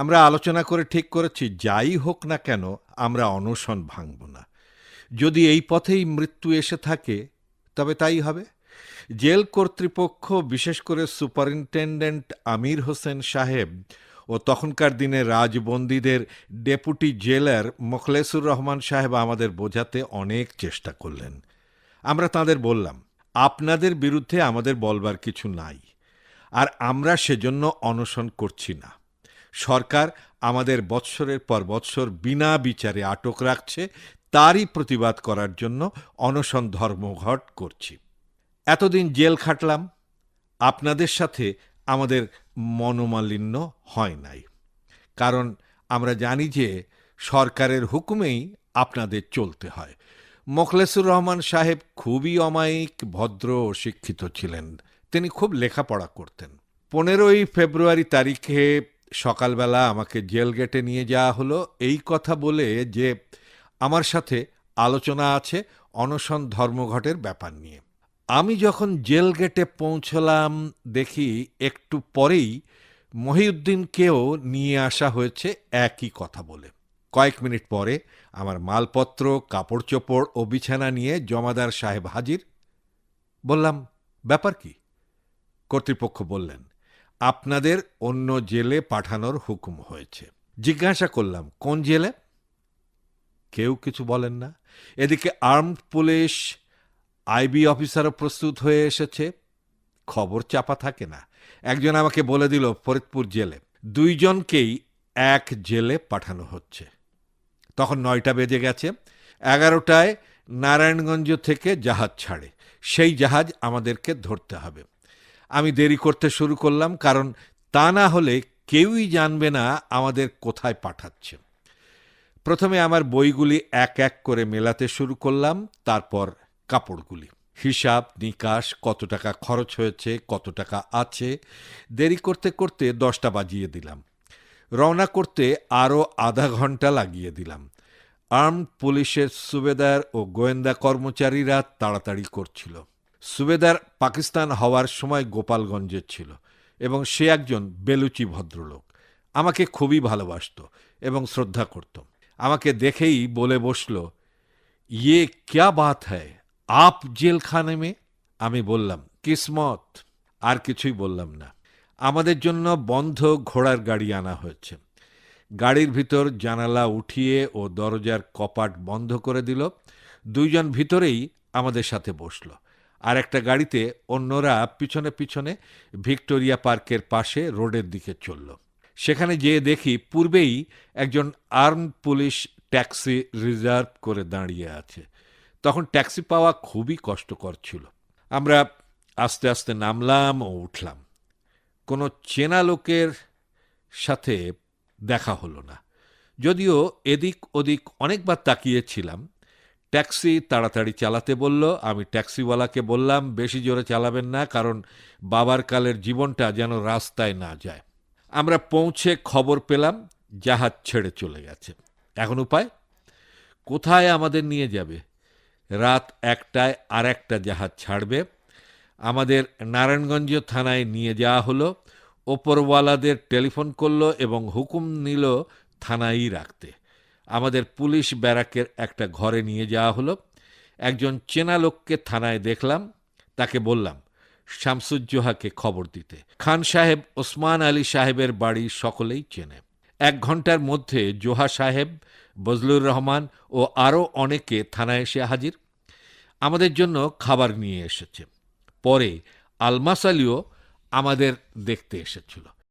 আমরা আলোচনা করে ঠিক করেছি, যাই হোক না কেন, আমরা অনশন ভাঙব না। যদি এই পথেই মৃত্যু এসে থাকে, তবে তাই হবে। জেল কর্তৃপক্ষ, বিশেষ করে সুপারিনটেন্ডেন্ট আমির হোসেন সাহেব ও তখনকার দিনে রাজবন্দীদের ডেপুটি জেলার মোখলেসুর রহমান সাহেব আমাদের বোঝাতে অনেক চেষ্টা করলেন। আমরা তাদের বললাম, আপনাদের বিরুদ্ধে আমাদের বলবার কিছু নাই, আর আমরা সেজন্য অনশন করছি না। সরকার আমাদের বৎসরের পর বৎসর বিনা বিচারে আটক রাখছে, তারই প্রতিবাদ করার জন্য অনশন ধর্মঘট করছি। এতদিন জেল খাটলাম, আপনাদের সাথে আমাদের মনোমালিন্য হয় নাই। কারণ আমরা জানি যে সরকারের হুকুমেই আপনাদের চলতে হয়। মোখলেসুর রহমান সাহেব খুবই অমায়িক, ভদ্র ও শিক্ষিত ছিলেন। তিনি খুব লেখাপড়া করতেন। পনেরোই ফেব্রুয়ারি তারিখে সকালবেলা আমাকে জেল গেটে নিয়ে যাওয়া হলো। এই কথা বলে যে আমার সাথে আলোচনা আছে অনশন ধর্মঘটের ব্যাপার নিয়ে। আমি যখন জেল গেটে পৌঁছলাম, দেখি একটু পরেই মহিউদ্দিনকেও নিয়ে আসা হয়েছে একই কথা বলে। কয়েক মিনিট পরে আমার মালপত্র কাপড় চোপড় ও বিছানা নিয়ে জমাদার সাহেব হাজির। বললাম, ব্যাপার কি? কর্তৃপক্ষ বললেন আপনাদের অন্য জেলে পাঠানোর হুকুম হয়েছে। জিজ্ঞাসা করলাম, কোন জেলে? কেউ কিছু বলেন না। এদিকে আর্মড পুলিশ, আইবি অফিসারও প্রস্তুত হয়ে এসেছে। খবর চাপা থাকে না। একজন আমাকে বলে দিল, ফরিদপুর জেলে। দুইজনকেই এক জেলে পাঠানো হচ্ছে। তখন নয়টা বেজে গেছে। এগারোটায় নারায়ণগঞ্জ থেকে জাহাজ ছাড়ে। সেই জাহাজ আমাদেরকে ধরতে হবে। আমি দেরি করতে শুরু করলাম, কারণ তা না হলে কেউই জানবে না আমাদের কোথায় পাঠাচ্ছে। প্রথমে আমার বইগুলি এক এক করে মেলাতে শুরু করলাম, তারপর কাপড়গুলি। হিসাব, নিকাশ, কত টাকা খরচ হয়েছে, কত টাকা আছে, দেরি করতে করতে দশটা বাজিয়ে দিলাম। রওনা করতে আরও আধা ঘণ্টা লাগিয়ে দিলাম। আর্মড পুলিশের সুবেদার ও গোয়েন্দা কর্মচারীরা তাড়াতাড়ি করছিল। সুবেদার পাকিস্তান হওয়ার সময় গোপালগঞ্জের ছিল এবং সে একজন বেলুচি ভদ্রলোক। আমাকে খুবই ভালোবাসত এবং শ্রদ্ধা করত। আমাকে দেখেই বলে বসল ইয়ে ক্যা বাত হ্যায়? আপ জেলখানে মে? আমি বললাম, কিসমত? আর কিছুই বললাম না। আমাদের জন্য বন্ধ ঘোড়ার গাড়ি আনা হয়েছে। গাড়ির ভিতর জানালা উঠিয়ে ও দরজার কপাট বন্ধ করে দিল। দুইজন ভিতরেই আমাদের সাথে বসল। আর একটা গাড়িতে অন্যরা পিছনে পিছনে ভিক্টোরিয়া পার্কের পাশে রোডের দিকে চলল। সেখানে যেয়ে দেখি পূর্বেই একজন আর্ম পুলিশ ট্যাক্সি রিজার্ভ করে দাঁড়িয়ে আছে। তখন ট্যাক্সি পাওয়া খুবই কষ্টকর ছিল। আমরা আস্তে আস্তে নামলাম ও উঠলাম। কোনো চেনা লোকের সাথে দেখা হলো না। যদিও এদিক ওদিক অনেকবার তাকিয়েছিলাম ট্যাক্সি তাড়াতাড়ি চালাতে বলল, আমি ট্যাক্সিওয়ালাকে বললাম, বেশি জোরে চালাবেন না, কারণ বাবার কালের জীবনটা যেন রাস্তায় না যায়। আমরা পৌঁছে খবর পেলাম, জাহাজ ছেড়ে চলে গেছে। এখন উপায়? কোথায় আমাদের নিয়ে যাবে? রাত একটায় আর একটা জাহাজ ছাড়বে। আমাদের নারায়ণগঞ্জ থানায় নিয়ে যাওয়া হলো, ওপরওয়ালাদের টেলিফোন করল এবং হুকুম নিল থানায়ই রাখতে। আমাদের পুলিশ ব্যারাকের একটা ঘরে নিয়ে যাওয়া হলো। একজন চেনা লোককে থানায় দেখলাম, তাকে বললাম, শামসুজ্জোহাকে খবর দিতে। খান সাহেব ওসমান আলী সাহেবের বাড়ি সকলেই চেনে। এক ঘণ্টার মধ্যে জোহা সাহেব, বজলুর রহমান ও আরও অনেকে থানায় এসে হাজির। আমাদের জন্য খাবার নিয়ে এসেছে। পরে আলমাস আলীও আমাদের দেখতে এসেছিল।